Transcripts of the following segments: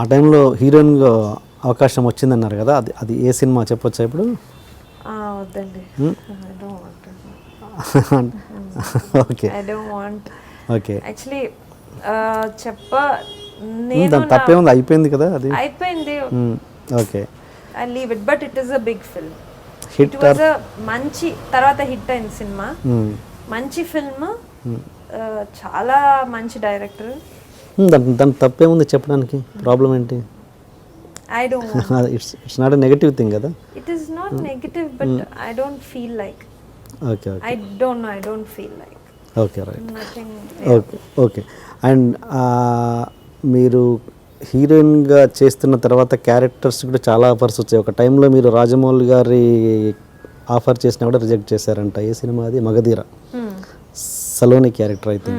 ఆ టైంలో హీరోయిన్గా అవకాశం వచ్చిందన్నారు కదా అది అది ఏ సినిమా చెప్పొచ్చా ఇప్పుడు? వద్దండి. Hmm? Okay I don't want okay actually చెప్ప నేను దాని తప్పే ఉంది అయిపోయింది కదా అది? అయిపోయింది. Okay I leave it but it is a big film hit it was a మంచి తర్వాత హిట్ అయింది సినిమా. మ్మ్. మంచి ఫిల్మ్ చాలా మంచి డైరెక్టర్ దాని దాని తప్పే ఉంది చెప్పడానికి. ప్రాబ్లం ఏంటి? I don't it's it's not a negative thing కదా? It is not negative but I don't feel like okay okay I don't know I don't feel like okay right nothing okay okay and మీరు హీరోయిన్గా చేస్తున్న తర్వాత characters కూడా చాలా offers వచ్చాయి. ఒక టైంలో మీరు రాజమౌళి గారి ఆఫర్ చేసినా కూడా రిజెక్ట్ చేశారంట. ఏ సినిమా అది? మగధీర. సలోని క్యారెక్టర్ అయితే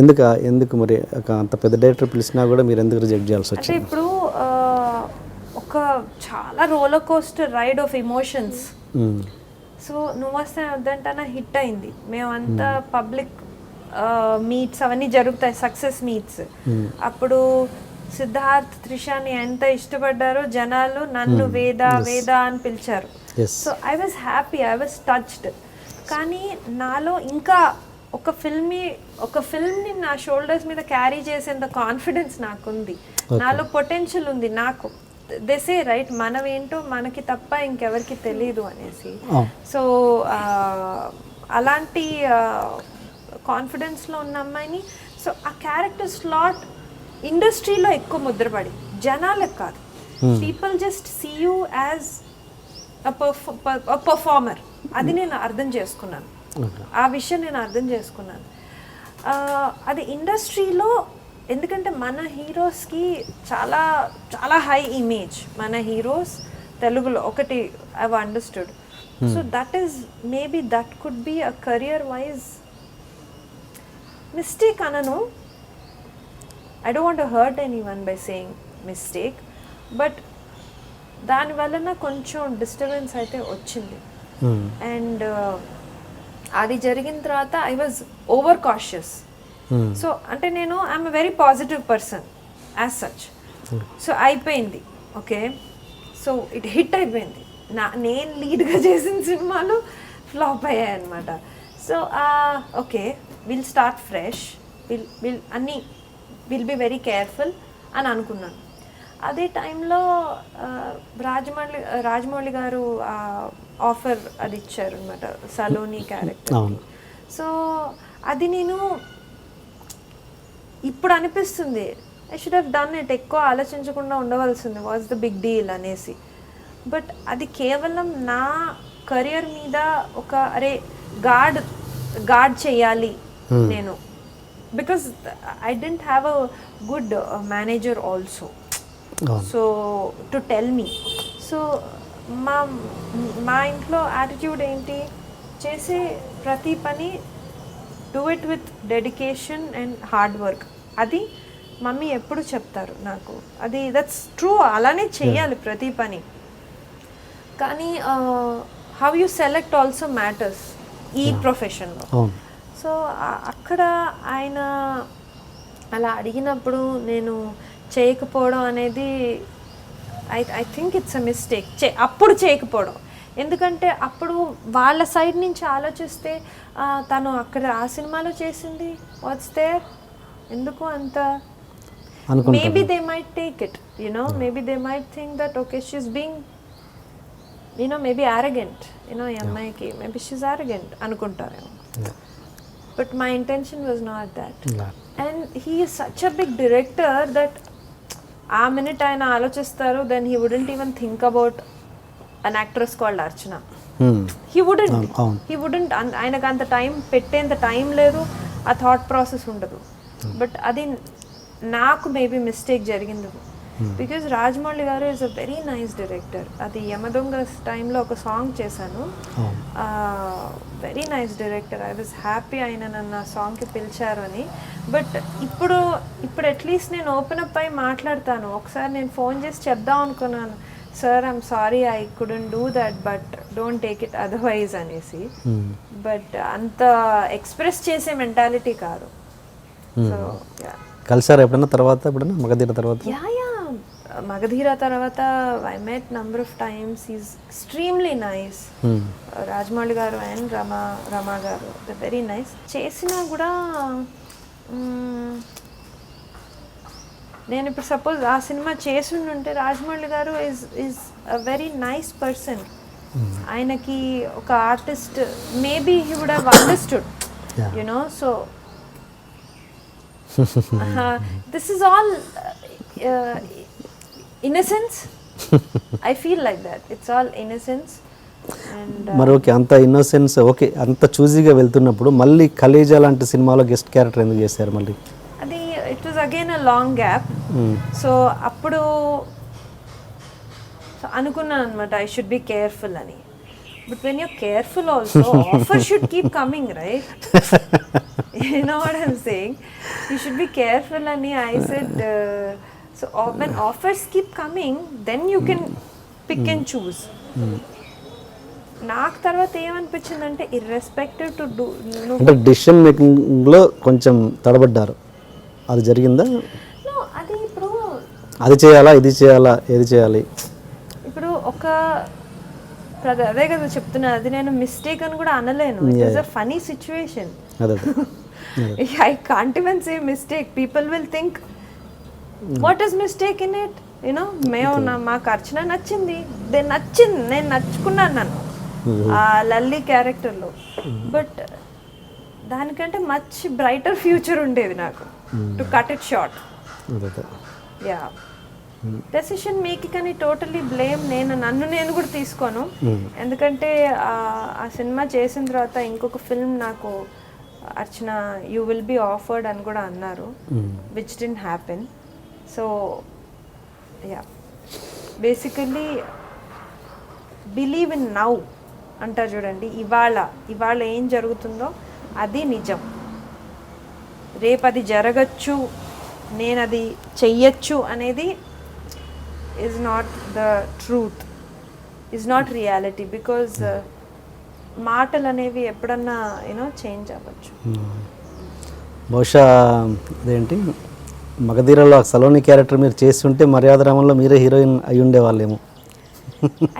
ఎందుకు ఎందుకు మరి అంత పెద్ద డైరెక్టర్ పిలిచినా కూడా మీరు ఎందుకు రిజెక్ట్ చేయాల్సి వచ్చింది? ఇప్పుడు ఒక చాలా roller coaster ride of emotions. So నువ్వు వస్తే వద్దంటానా హిట్ అయింది. మేమంతా పబ్లిక్ మీట్స్ అవన్నీ జరుగుతాయి సక్సెస్ మీట్స్ అప్పుడు సిద్ధార్థ్ త్రిషాని ఎంత ఇష్టపడ్డారో జనాలు నన్ను వేద వేద అని పిలిచారు. So I was happy I was touched కానీ నాలో ఇంకా ఒక ఫిల్మ్ని ఒక ఫిల్మ్ని నా షోల్డర్స్ మీద క్యారీ చేసేంత కాన్ఫిడెన్స్ నాకుంది. నాలో పొటెన్షియల్ ఉంది. నాకు దెసే రైట్ మనం ఏంటో మనకి తప్ప ఇంకెవరికి తెలియదు అనేసి. సో అలాంటి కాన్ఫిడెన్స్లో ఉన్న అమ్మాయిని సో ఆ క్యారెక్టర్ స్లాట్ ఇండస్ట్రీలో ఎక్కువ ముద్రపడి జనాలకు కాదు. People just see you as performer అది నేను అర్థం చేసుకున్నాను. ఆ విషయం నేను అర్థం చేసుకున్నాను. అది ఇండస్ట్రీలో ఎందుకంటే మన హీరోస్కి చాలా చాలా హై ఇమేజ్ మన హీరోస్ తెలుగులో ఒకటి I understood so that is maybe that could be a career wise mistake అనను. I don't want hurt anyone by saying mistake but దాని వలన కొంచెం డిస్టర్బెన్స్ అయితే వచ్చింది. అండ్ అది జరిగిన తర్వాత I was over cautious. So అంటే నేను I'm very positive person as such so అయిపోయింది. ఓకే సో ఇట్ హిట్ అయిపోయింది. నా నేను లీడ్గా చేసిన సినిమాలు ఫ్లాప్ అయ్యాయి అనమాట so okay will start fresh will will అన్నీ విల్ బి వెరీ కేర్ఫుల్ అని అనుకున్నాను. అదే టైంలో రాజమౌళి రాజమౌళి గారు ఆఫర్ అది ఇచ్చారు అనమాట సలోని క్యారెక్టర్. సో అది నేను ఇప్పుడు అనిపిస్తుంది I should have done it ఎక్కువ ఆలోచించకుండా ఉండవలసింది వాట్స్ ద బిగ్ డీల్ అనేసి. బట్ అది కేవలం నా కెరియర్ మీద ఒక అరే గాడ్ గాడ్ చేయాలి నేను. Because I didn't have a good manager also so to tell me so మా మా ఇంట్లో యాటిట్యూడ్ ఏంటి? చేసే ప్రతి పని do it with dedication and hard work అది మమ్మీ ఎప్పుడు చెప్తారు నాకు. అది దట్స్ ట్రూ అలానే చెయ్యాలి ప్రతి పని. కానీ how you select also matters ఈ ప్రొఫెషన్లో సో అక్కడ ఆయన అలా అడిగినప్పుడు నేను చేయకపోవడం అనేది I I think it's a mistake చే అప్పుడు చేయకపోవడం. ఎందుకంటే అప్పుడు వాళ్ళ సైడ్ నుంచి ఆలోచిస్తే తను అక్కడ ఆ సినిమాలో చేసింది వాట్స్ దేర్ ఎందుకు అంత? Maybe they might take it you know maybe they might think that okay she's being you know maybe arrogant you know ఈ అమ్మాయికి. మేబీ షీస్ ఆరగెంట్ అనుకుంటారేమో. But my intention was not that. And he is such a big director that ఆ minute ఆయన ఆలోచిస్తారు then he wouldn't even think about an actress called Archana. He wouldn't. He wouldn't ఆయనకు అంత time పెట్టేంత time లేదు ఆ thought process ఉండదు. But అది నాకు మేబీ మిస్టేక్ జరిగింది. Because Rajamouli garu is a very nice director అది యమదొంగ టైంలో ఒక సాంగ్ చేశాను. Very nice director I was happy ఆయన నన్ను ఆ సాంగ్కి పిలిచారు అని. బట్ ఇప్పుడు ఇప్పుడు అట్లీస్ట్ నేను ఓపెన్ అప్ అయి మాట్లాడతాను. ఒకసారి నేను ఫోన్ చేసి చెప్దాం అనుకున్నాను. Sir I'm sorry I couldn't do that but don't take it otherwise అనేసి. బట్ అంత ఎక్స్ప్రెస్ చేసే మెంటాలిటీ కాదు. సో కలిసారా ఎప్పుడైనా తర్వాత? ఎప్పుడైనా మగధీర తర్వాత? మగధీర తర్వాత I met number of times is extremely nice. Rajamouli garu and Rama రమా గారు. ద వెరీ నైస్ చేసినా కూడా నేను ఇప్పుడు సపోజ్ ఆ cinema చేసుండుంటే Rajamouli garu is is a very nice person ఆయనకి ఒక artist maybe he would have understood. You know so this is all innocence? I feel like that. It's all innocence. And uh, మరి okay అంత innocence okay అంత చూజీగా వెళ్తున్నప్పుడు మళ్ళీ ఖలీజా లాంటి సినిమాలో గెస్ట్ క్యారెక్టర్ ఎందుకు చేశారు మళ్ళీ? అది it was again a long gap so అప్పుడు so అనుకున్నాను అనమాట ఐ షుడ్ బి కేర్ఫుల్ అని. But when you careful also offer should keep coming right you know what i'm saying? You should be careful ani i said so uh, when offers keep coming then you can pick and choose. నాకు తర్వాత ఏమనిపించిందంటే irrespective to do అంటే decision మేకింగ్లో కొంచెం తడబడ్డారు. అది జరిగిందా? No, అది ఇప్పుడు అది చేయాలా ఇది చేయాలా ఏది చేయాలి? ఇప్పుడు ఒక అదే కదా చెప్తున్నా అది నేను మిస్టేక్ అని కూడా అనలేను. It is a funny situation అదే I can't even say mistake people will think what is mistake in it you know మేము మాకు అర్చన నచ్చింది. నేను నచ్చింది. నేను నచ్చుకున్నాను నన్ను. ఆ లల్లి క్యారెక్టర్లో. బట్ దానికంటే మచ్ బ్రైటర్ ఫ్యూచర్ ఉండేది నాకు. To cut it short ya decision making అని టోటలీ బ్లేమ్ నేను నన్ను నేను కూడా తీసుకోను. ఎందుకంటే ఆ- ఆ సినిమా చేసిన తర్వాత ఇంకొక ఫిల్మ్ నాకు Archana you will be offered అని కూడా అన్నారు. Which didn't happen so ya basically believe in now అంటారు చూడండి. ఇవాళ ఇవాళ ఏం జరుగుతుందో అది నిజం. రేపు అది జరగచ్చు నేను అది చెయ్యొచ్చు అనేది is not the truth is not reality because మాటలు అనేవి ఎప్పుడన్నా యూనో చేంజ్ అవ్వచ్చు. Hmm. బహుశా అదేంటి? మగధీరలో సలోని క్యారెక్టర్ మీరు చేసి ఉంటే మర్యాద రామంలో మీరే హీరోయిన్ అయి ఉండేవాళ్ళేమో.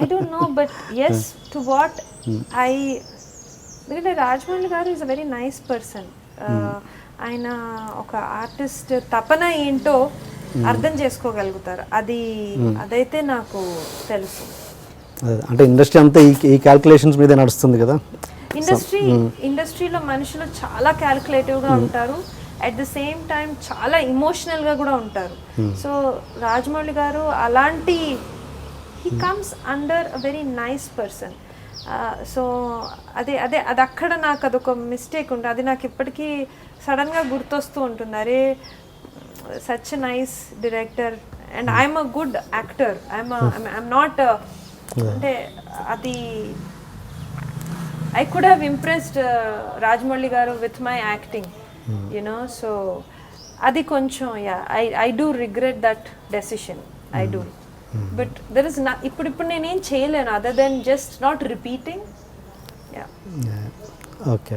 I don't know but as to what I ఎందుకంటే Rajamouli garu is a very nice person ఆయన ఒక ఆర్టిస్ట్ తపన ఏంటో అర్థం చేసుకోగలుగుతారు. అది అదైతే నాకు తెలుసు. అంటే ఇండస్ట్రీ అంతా ఈ క్యాల్కులేషన్స్ మీదే నడుస్తుంది కదా. ఇండస్ట్రీ ఇండస్ట్రీలో మనుషులు చాలా calculative గా ఉంటారు. అట్ ద సేమ్ టైం చాలా emotional గా కూడా ఉంటారు. సో రాజమౌళి గారు అలాంటి he comes under a very nice person so అదే అదే అది అక్కడ నాకు అదొక మిస్టేక్ ఉంటుంది అది నాకు ఇప్పటికీ సడన్గా గుర్తొస్తూ ఉంటుంది. అరే such nice director and I'm a good actor I'm I'm not అంటే అది I could have impressed uh, Rajmouli garu with my know. So, adi koncham, yeah, I, I do regret that decision. I do. But there is not, ఇప్పుడు ఇప్పుడు నేనేం చేయలేను other than just not repeating ya okay